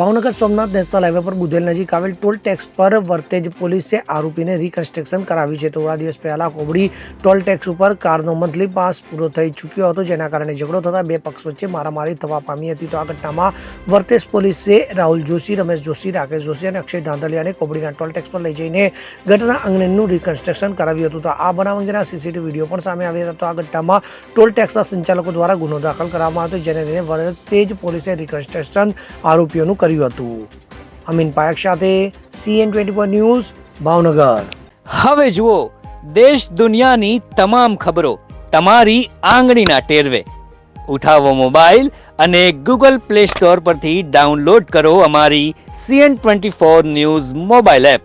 Bhavnagar Somnath national highway પર બુધેલ નજીક આવેલ ટોલ ટેક્સ પર વર્તેજ પોલીસે આરોપીને રિકન્સ્ટ્રક્શન કરાવ્યું છે. થોડા દિવસ પહેલા કોબડી ટોલ ટેક્સ ઉપર કારનો મંથલી પાસ પૂરો થઈ ચૂક્યો હતો, જેના કારણે ઝઘડો થતા બે પક્ષ વચ્ચે મારામારી થવા પામી હતી. તો આ ઘટનામાં વર્તેજ પોલીસે રાહુલ જોશી, રમેશ જોશી, રાકેશ જોશી અને અક્ષય ધાંધલિયાને કોબડીના ટોલ ટેક્સ પર લઈ જઈને ઘટના અંગેનું રિકન્સ્ટ્રક્શન કરાવ્યું હતું. તો આ બનાવ અંગેના સીસીટીવી વીડિયો પણ સામે આવ્યા હતા. તો આ ઘટનામાં ટોલ ટેક્સના સંચાલકો દ્વારા ગુનો દાખલ કરવામાં હતો, જેને લઈને વર્તેજ પોલીસે રિકન્સ્ટ્રક્શન આરોપીઓનું કર્યું હતું. અમીન પાયક સાથે CN twenty four news, Bhavnagar. હવે જુઓ, દેશ દુનિયાની તમામ ખબરો તમારી આંગળીના ટેરવે. ઉઠાવો મોબાઈલ અને ગૂગલ પ્લે સ્ટોર પરથી ડાઉનલોડ કરો અમારી CN twenty four news mobile app.